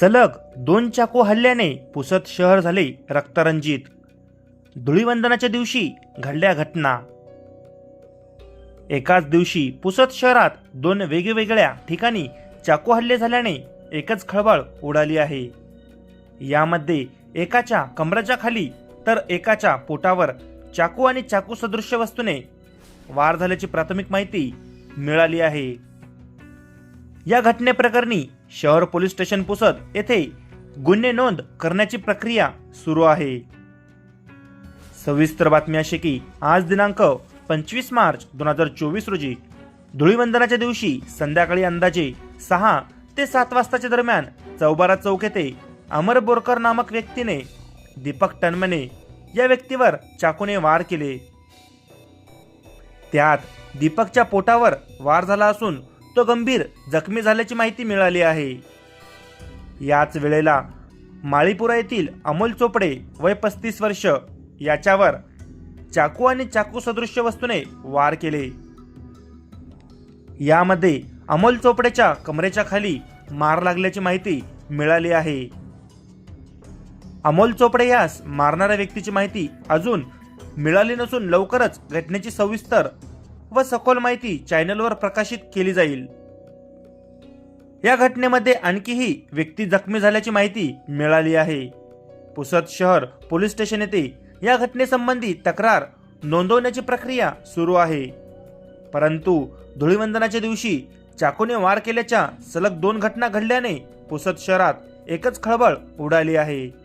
सलग दोन चाकू हल्ल्याने पुसत शहर झाले रक्तरंजित. धुळीवंदनाच्या दिवशी घडल्या घटना. एकाच दिवशी पुसत शहरात दोन वेगवेगळ्या ठिकाणी चाकू हल्ले झाल्याने एकच खळबळ उडाली आहे. यामध्ये एकाच्या कमराच्या खाली तर एकाच्या पोटावर चाकू आणि चाकू सदृश्य वस्तूने वार झाल्याची प्राथमिक माहिती मिळाली आहे. या घटनेप्रकरणी शहर पोलीस स्टेशन पुसद येथे गुन्हे नोंद करण्याची प्रक्रिया सुरू आहे. सविस्तर बातमी अशी की आज दिनांक पंचवीस मार्च दोन हजार चोवीस रोजी धुळीवंदनाच्या दिवशी संध्याकाळी अंदाजे सहा ते सात वाजताच्या दरम्यान चौबारा चौक येथे अमर बोरकर नामक व्यक्तीने दीपक टनमने या व्यक्तीवर चाकूने वार केले. त्यात दीपकच्या पोटावर वार झाला असून तो गंभीर जखमी झाल्याची माहिती मिळाली आहे. याच वेळेला माळीपुरा येथील अमोल चोपडे वय पस्तीस वर्ष याच्यावर चाकू आणि चाकू सदृश्य वस्तूने वार केले. यामध्ये अमोल चोपडेच्या कमरेच्या खाली मार लागल्याची माहिती मिळाली आहे. अमोल चोपडे यास मारणाऱ्या व्यक्तीची माहिती अजून मिळाली नसून लवकरच घटनेची सविस्तर व सखोल माहिती चॅनलवर प्रकाशित केली जाईल. या घटनेमध्ये आणखीही व्यक्ती जखमी झाल्याची माहिती मिळाली आहे. पुसद शहर पोलीस स्टेशन येथे या घटनेसंबंधी तक्रार नोंदवण्याची प्रक्रिया सुरू आहे. परंतु धुळीवंदनाच्या दिवशी चाकूने वार केल्याच्या सलग दोन घटना घडल्याने पुसद शहरात एकच खळबळ उडाली आहे.